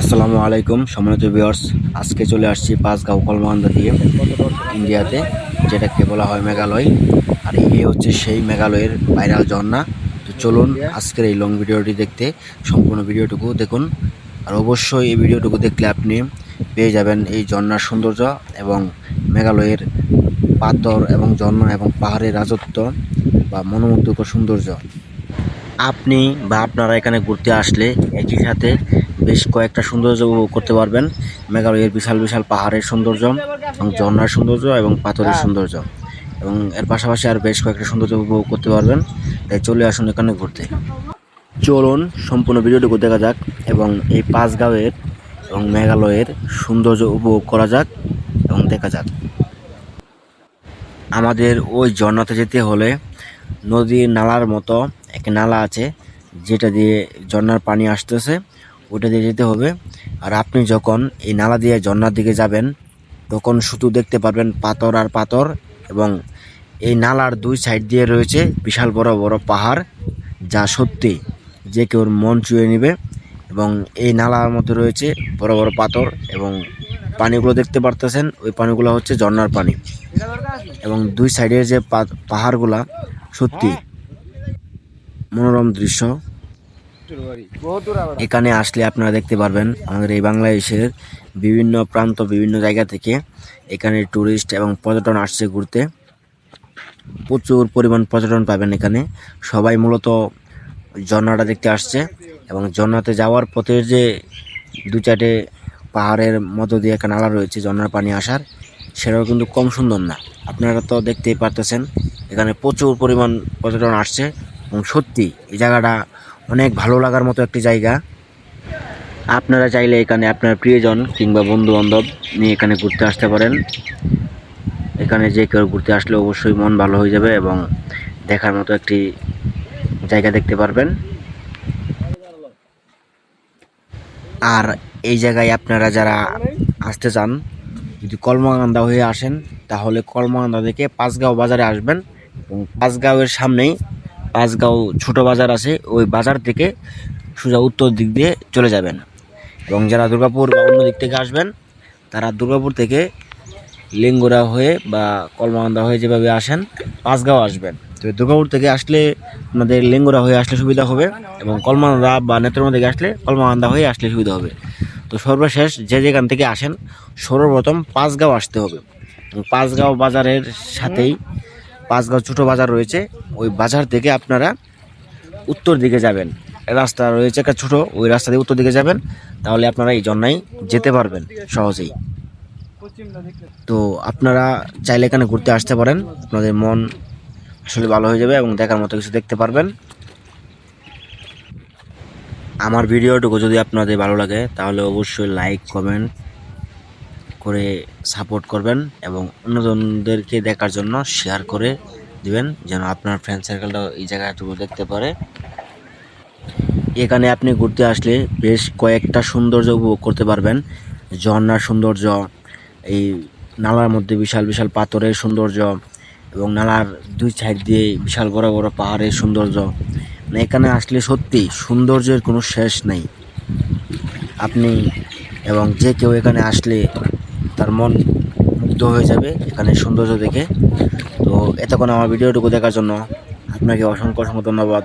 আসসালামু আলাইকুম, সম্মানিত ভিউয়ার্স আজকে চলে আসছি পাঁচগাঁও কলমান্দা দিয়ে ইন্ডিয়াতে, যেটাকে বলা হয় মেঘালয়। আর এই হচ্ছে সেই মেঘালয়ের ভাইরাল ঝর্ণা। তো চলুন আজকের এই লং ভিডিওটি দেখতে, সম্পূর্ণ ভিডিওটুকু দেখুন। আর অবশ্যই এই ভিডিওটুকু দেখলে আপনি পেয়ে যাবেন এই ঝর্ণার সৌন্দর্য এবং মেঘালয়ের পাথর এবং ঝর্ণা এবং পাহাড়ের রাজত্ব বা মনোমুগ্ধকর সৌন্দর্য। আপনি বা আপনারা এখানে ঘুরতে আসলে একই সাথে বেশ কয়েকটা সৌন্দর্য উপভোগ করতে পারবেন। মেঘালয়ের বিশাল বিশাল পাহাড়ের সৌন্দর্য এবং ঝর্ণার সৌন্দর্য এবং পাথরের সৌন্দর্য। এবং এর পাশাপাশি আর বেশ কয়েকটা সৌন্দর্য উপভোগ করতে পারবেন। তাই চলে আসুন এখানে ঘুরতে। চলুন সম্পূর্ণ ভিডিওটুকু দেখা যাক এবং এই পাঁচগাঁওয়ের এবং মেঘালয়ের সৌন্দর্য উপভোগ করা যাক এবং দেখা যাক। আমাদের ওই ঝর্ণাতে যেতে হলে নদীর নালার মতো একটা নালা আছে যেটা দিয়ে ঝর্ণার পানি আসতেছে। ওটা দিয়ে যেতে হবে। আর আপনি যখন এই নালা দিয়ে ঝর্নার দিকে যাবেন, তখন শুধু দেখতে পারবেন পাথর আর পাথর এবং এই নালার দুই সাইড দিয়ে রয়েছে বিশাল বড় বড় পাহাড়, যা সত্যি যে কেউ মন চুয়ে নেবে এবং এই নালার মধ্যে রয়েছে বড় বড় পাথর এবং পানিগুলো দেখতে পারতেছেন, ওই পানিগুলো হচ্ছে ঝর্নার পানি। এবং দুই সাইডের যে পাহাড়গুলা সত্যি মনোরম দৃশ্য। এখানে আসলে আপনারা দেখতে পারবেন আমাদের এই বাংলাদেশের বিভিন্ন প্রান্ত, বিভিন্ন জায়গা থেকে এখানে টুরিস্ট এবং পর্যটন আসছে ঘুরতে। প্রচুর পরিমাণ পর্যটন পাবেন এখানে। সবাই মূলত ঝর্ণাটা দেখতে আসছে এবং ঝর্ণাতে যাওয়ার পথের যে দু চারটে পাহাড়ের মতো দিয়ে একটা নালা রয়েছে ঝর্ণার পানি আসার, সেটাও কিন্তু কম সুন্দর না। আপনারা তো দেখতেই পারতেছেন, এখানে প্রচুর পরিমাণ পর্যটন আসছে এবং সত্যি এই জায়গাটা অনেক ভালো লাগার মতো একটি জায়গা। আপনারা চাইলে এখানে আপনার প্রিয়জন কিংবা বন্ধু বান্ধব নিয়ে এখানে ঘুরতে আসতে পারেন। এখানে যে কেউ ঘুরতে আসলে অবশ্যই মন ভালো হয়ে যাবে এবং দেখার মতো একটি জায়গা দেখতে পারবেন। আর এই জায়গায় আপনারা যারা আসতে চান, যদি কলমাকান্দা হয়ে আসেন, তাহলে কলমাকান্দা থেকে পাঁচগাঁও বাজারে আসবেন এবং পাঁচগাঁওয়ের সামনেই পাঁচগাঁও ছোট বাজার আছে, ওই বাজার থেকে সোজা উত্তর দিক দিয়ে চলে যাবেন। এবং যারা দুর্গাপুর বা অন্য দিক থেকে আসবেন, তারা দুর্গাপুর থেকে লিঙ্গুরা হয়ে বা কলমাকান্দা হয়ে যেভাবে আসেন, পাঁচগাঁও আসবেন। তো দুর্গাপুর থেকে আসলে আমাদের লিঙ্গুরা হয়ে আসলে সুবিধা হবে এবং কলমাকান্দা বা নেত্রমা থেকে আসলে কলমাকান্দা হয়ে আসলে সুবিধা হবে। তো সর্বশেষ যে যেখান থেকে আসেন, সর্বপ্রথম পাঁচগাঁও আসতে হবে। পাঁচগাঁও বাজারের সাথেই পাঁচগাঁও ছোটো বাজার রয়েছে। ওই বাজার থেকে আপনারা উত্তর দিকে যাবেন। রাস্তা রয়েছে একটা ছোটো, ওই রাস্তা দিয়ে উত্তর দিকে যাবেন। তাহলে আপনারা এই জন্যই যেতে পারবেন সহজেই। তো আপনারা চাইলে এখানে ঘুরতে আসতে পারেন। আপনাদের মন আসলে ভালো হয়ে যাবে এবং দেখার মতো কিছু দেখতে পারবেন। আমার ভিডিওটুকু যদি আপনাদের ভালো লাগে, তাহলে অবশ্যই লাইক কমেন্ট করে সাপোর্ট করবেন এবং অন্যজনদেরকে দেখার জন্য শেয়ার করে দিবেন যেন আপনার ফ্রেন্ড সার্কেলটাও এই জায়গাটুকু দেখতে পারে। এখানে আপনি ঘুরতে আসলে বেশ কয়েকটা সৌন্দর্য উপভোগ করতে পারবেন। ঝর্ণার সৌন্দর্য, এই নালার মধ্যে বিশাল বিশাল পাথরের সৌন্দর্য এবং নালার দুই সাইড দিয়ে বিশাল বড় বড় পাহাড়ের সৌন্দর্য। মানে এখানে আসলে সত্যি সৌন্দর্যের কোনো শেষ নেই। আপনি এবং যে কেউ এখানে আসলে তার মন মুগ্ধ হয়ে যাবে এখানে সৌন্দর্য দেখে। তো এতক্ষণ আমার ভিডিওটুকু দেখার জন্য আপনাকে অসংখ্য অসংখ্য ধন্যবাদ।